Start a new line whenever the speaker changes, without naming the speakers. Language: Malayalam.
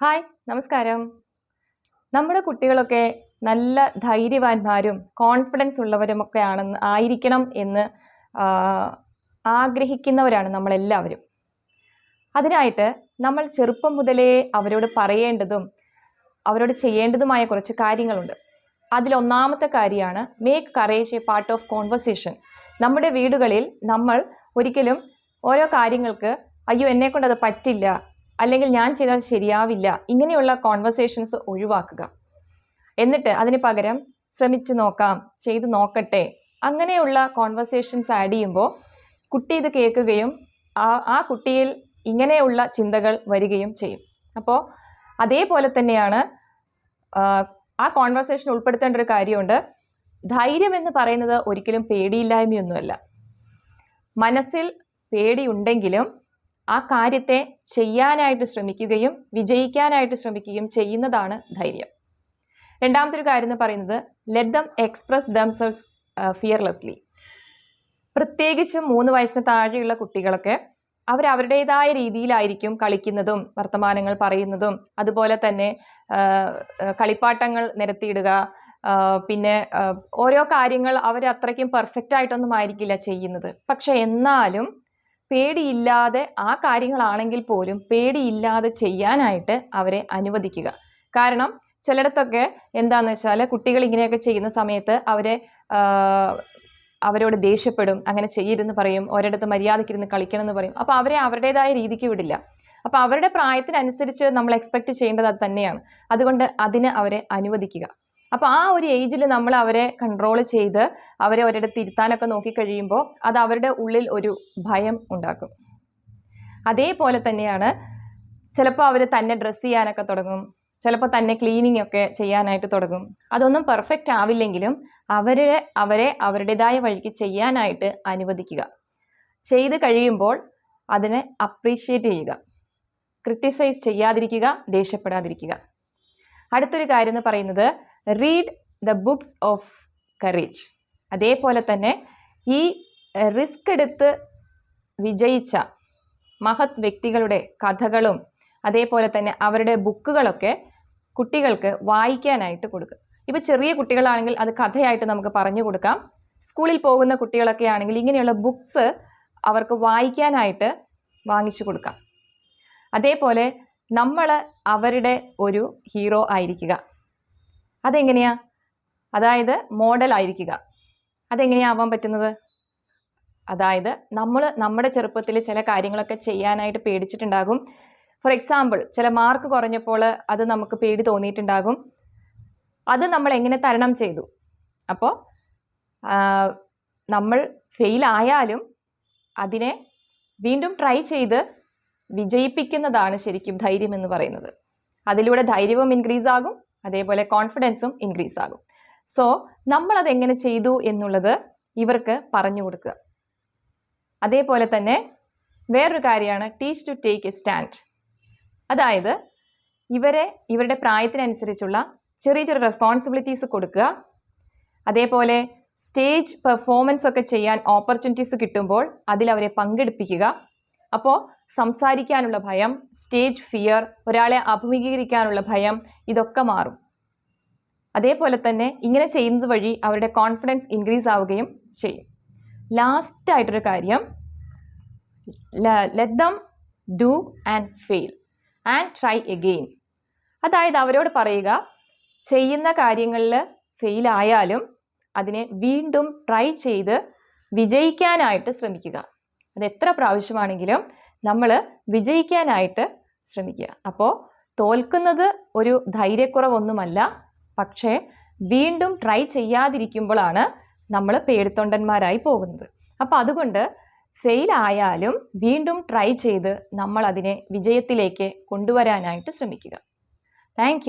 ഹായ് നമസ്കാരം. നമ്മുടെ കുട്ടികളൊക്കെ നല്ല ധൈര്യവാന്മാരും കോൺഫിഡൻസ് ഉള്ളവരുമൊക്കെ ആണെന്ന് ആയിരിക്കണം എന്ന് ആഗ്രഹിക്കുന്നവരാണ് നമ്മളെല്ലാവരും. അതിനായിട്ട് നമ്മൾ ചെറുപ്പം മുതലേ അവരോട് പറയേണ്ടതും അവരോട് ചെയ്യേണ്ടതുമായ കുറച്ച് കാര്യങ്ങളുണ്ട്. അതിലൊന്നാമത്തെ കാര്യമാണ് make courage a part of conversation നമ്മുടെ വീടുകളിൽ നമ്മൾ ഒരിക്കലും ഓരോ കാര്യങ്ങൾക്ക് അയ്യോ എന്നെക്കൊണ്ട് അത് പറ്റില്ല അല്ലെങ്കിൽ ഞാൻ ചെയ്താൽ ശരിയാവില്ല. ഇങ്ങനെയുള്ള കോൺവെർസേഷൻസ് ഒഴിവാക്കുക. എന്നിട്ട് അതിന് പകരം ശ്രമിച്ചു നോക്കാം ചെയ്തു നോക്കട്ടെ. അങ്ങനെയുള്ള കോൺവെർസേഷൻസ് ആഡ് ചെയ്യുമ്പോൾ കുട്ടി ഇത് കേൾക്കുകയും ആ ആ കുട്ടിയിൽ ഇങ്ങനെയുള്ള ചിന്തകൾ വരികയും ചെയ്യും. അപ്പോൾ അതേപോലെ തന്നെയാണ് ആ, കോൺവെർസേഷൻ ഉൾപ്പെടുത്തേണ്ട ഒരു കാര്യമുണ്ട്. ധൈര്യം എന്ന് പറയുന്നത് ഒരിക്കലും പേടിയില്ലായ്മയൊന്നുമല്ല. മനസ്സിൽ പേടിയുണ്ടെങ്കിലും ആ കാര്യത്തെ ചെയ്യാനായിട്ട് ശ്രമിക്കുകയും വിജയിക്കാനായിട്ട് ശ്രമിക്കുകയും ചെയ്യുന്നതാണ് ധൈര്യം. രണ്ടാമത്തെ ഒരു കാര്യം എന്ന് പറയുന്നത് let them express themselves fearlessly പ്രത്യേകിച്ച് മൂന്ന് വയസ്സിന് താഴെയുള്ള കുട്ടികളൊക്കെ അവർ അവരുടേതായ രീതിയിലായിരിക്കും കളിക്കുന്നതും വർത്തമാനങ്ങൾ പറയുന്നതും അതുപോലെ തന്നെ കളിപ്പാട്ടങ്ങൾ നിരത്തിയിടുക പിന്നെ ഓരോ കാര്യങ്ങൾ അവർ അത്രയ്ക്കും പെർഫെക്റ്റ് ആയിട്ടൊന്നും ആയിരിക്കില്ല ചെയ്യുന്നത്. പക്ഷെ എന്നാലും പേടിയില്ലാതെ ആ കാര്യങ്ങളാണെങ്കിൽ പോലും പേടിയില്ലാതെ ചെയ്യാനായിട്ട് അവരെ അനുവദിക്കുക. കാരണം ചിലയിടത്തൊക്കെ എന്താന്ന് വെച്ചാൽ കുട്ടികൾ ഇങ്ങനെയൊക്കെ ചെയ്യുന്ന സമയത്ത് അവരെ അവരോട് ദേഷ്യപ്പെടും അങ്ങനെ ചെയ്യരുതെന്ന് പറയും ഒരിടത്ത് മര്യാദയ്ക്കിരുന്ന് കളിക്കണം എന്ന് പറയും. അപ്പോൾ അവരെ അവരുടേതായ രീതിക്ക് വിടില്ല. അപ്പോൾ അവരുടെ പ്രായത്തിനനുസരിച്ച് നമ്മൾ എക്സ്പെക്ട് ചെയ്യേണ്ടത് അത് തന്നെയാണ്. അതുകൊണ്ട് അതിന് അവരെ അനുവദിക്കുക. അപ്പോൾ ആ ഒരു ഏജിൽ നമ്മൾ അവരെ കൺട്രോൾ ചെയ്ത് അവരെ ഒരിടത്ത് ഇരുത്താനൊക്കെ നോക്കിക്കഴിയുമ്പോൾ അത് അവരുടെ ഉള്ളിൽ ഒരു ഭയം ഉണ്ടാക്കും. അതേപോലെ തന്നെയാണ് ചിലപ്പോൾ അവർ തന്നെ ഡ്രസ്സ് ചെയ്യാനൊക്കെ തുടങ്ങും. ചിലപ്പോൾ തന്നെ ക്ലീനിങ് ഒക്കെ ചെയ്യാനായിട്ട് തുടങ്ങും. അതൊന്നും പെർഫെക്റ്റ് ആവില്ലെങ്കിലും അവരെ അവരെ അവരുടേതായ വഴിക്ക് ചെയ്യാനായിട്ട് അനുവദിക്കുക. ചെയ്ത് കഴിയുമ്പോൾ അതിനെ അപ്രീഷിയേറ്റ് ചെയ്യുക. ക്രിട്ടിസൈസ് ചെയ്യാതിരിക്കുക ദേഷ്യപ്പെടാതിരിക്കുക. അടുത്തൊരു കാര്യം എന്ന് പറയുന്നത് read the books of courage അതേപോലെ തന്നെ ഈ റിസ്ക് എടുത്ത് വിജയിച്ച മഹത് വ്യക്തികളുടെ കഥകളും അതേപോലെ തന്നെ അവരുടെ ബുക്കുകളൊക്കെ കുട്ടികൾക്ക് വായിക്കാനായിട്ട് കൊടുക്കുക. ഇപ്പോൾ ചെറിയ കുട്ടികളാണെങ്കിൽ അത് കഥയായിട്ട് നമുക്ക് പറഞ്ഞു കൊടുക്കാം. സ്കൂളിൽ പോകുന്ന കുട്ടികളൊക്കെ ആണെങ്കിൽ ഇങ്ങനെയുള്ള ബുക്സ് അവർക്ക് വായിക്കാനായിട്ട് വാങ്ങിച്ചു കൊടുക്കാം. അതേപോലെ നമ്മൾ അവരുടെ ഒരു ഹീറോ ആയിരിക്കുക. അതെങ്ങനെയാ? അതായത് മോഡൽ ആയിരിക്കുക. അതെങ്ങനെയാ ആവാൻ പറ്റുന്നത്? അതായത് നമ്മൾ നമ്മുടെ ചെറുപ്പത്തിൽ ചില കാര്യങ്ങളൊക്കെ ചെയ്യാനായിട്ട് പേടിച്ചിട്ടുണ്ടാകും. ഫോർ എക്സാമ്പിൾ ചില മാർക്ക് കുറഞ്ഞപ്പോൾ അത് നമുക്ക് പേടി തോന്നിയിട്ടുണ്ടാകും. അത് നമ്മൾ എങ്ങനെ തരണം ചെയ്തു? അപ്പോൾ നമ്മൾ ഫെയിൽ ആയാലും അതിനെ വീണ്ടും ട്രൈ ചെയ്ത് വിജയിപ്പിക്കുന്നതാണ് ശരിക്കും ധൈര്യം എന്ന് പറയുന്നത്. അതിലൂടെ ധൈര്യവും ഇൻക്രീസ് ആകും. അതേപോലെ കോൺഫിഡൻസും ഇൻക്രീസ് ആകും. സോ നമ്മളത് എങ്ങനെ ചെയ്തു എന്നുള്ളത് ഇവർക്ക് പറഞ്ഞു കൊടുക്കുക. അതേപോലെ തന്നെ വേറൊരു കാര്യമാണ് teach to take a stand അതായത് ഇവരെ ഇവരുടെ പ്രായത്തിനനുസരിച്ചുള്ള ചെറിയ ചെറിയ റെസ്പോൺസിബിലിറ്റീസ് കൊടുക്കുക. അതേപോലെ സ്റ്റേജ് പെർഫോമൻസ് ഒക്കെ ചെയ്യാൻ ഓപ്പർച്യൂണിറ്റീസ് കിട്ടുമ്പോൾ അതിൽ അവരെ പങ്കെടുപ്പിക്കുക. അപ്പോൾ സംസാരിക്കാനുള്ള ഭയം സ്റ്റേജ് ഫിയർ ഒരാളെ അഭിമുഖീകരിക്കാനുള്ള ഭയം ഇതൊക്കെ മാറും. അതേപോലെ തന്നെ ഇങ്ങനെ ചെയ്യുന്നത് വഴി അവരുടെ കോൺഫിഡൻസ് ഇൻക്രീസ് ആവുകയും ചെയ്യും. ലാസ്റ്റ് ആയിട്ടൊരു കാര്യം let them do and fail and try again അതായത് അവരോട് പറയുക ചെയ്യുന്ന കാര്യങ്ങളിൽ ഫെയിൽ ആയാലും അതിനെ വീണ്ടും ട്രൈ ചെയ്ത് വിജയിക്കാനായിട്ട് ശ്രമിക്കുക. അത് എത്ര പ്രാവശ്യമാണെങ്കിലും നമ്മൾ വിജയിക്കാനായിട്ട് ശ്രമിക്കുക. അപ്പോൾ തോൽക്കുന്നത് ഒരു ധൈര്യക്കുറവൊന്നുമല്ല. പക്ഷേ വീണ്ടും ട്രൈ ചെയ്യാതിരിക്കുമ്പോഴാണ് നമ്മൾ പേടിത്തൊണ്ടന്മാരായി പോകുന്നത്. അപ്പോൾ അതുകൊണ്ട് ഫെയിൽ ആയാലും വീണ്ടും ട്രൈ ചെയ്ത് നമ്മൾ അതിനെ വിജയത്തിലേക്ക് കൊണ്ടുവരാനായിട്ട് ശ്രമിക്കുക. താങ്ക്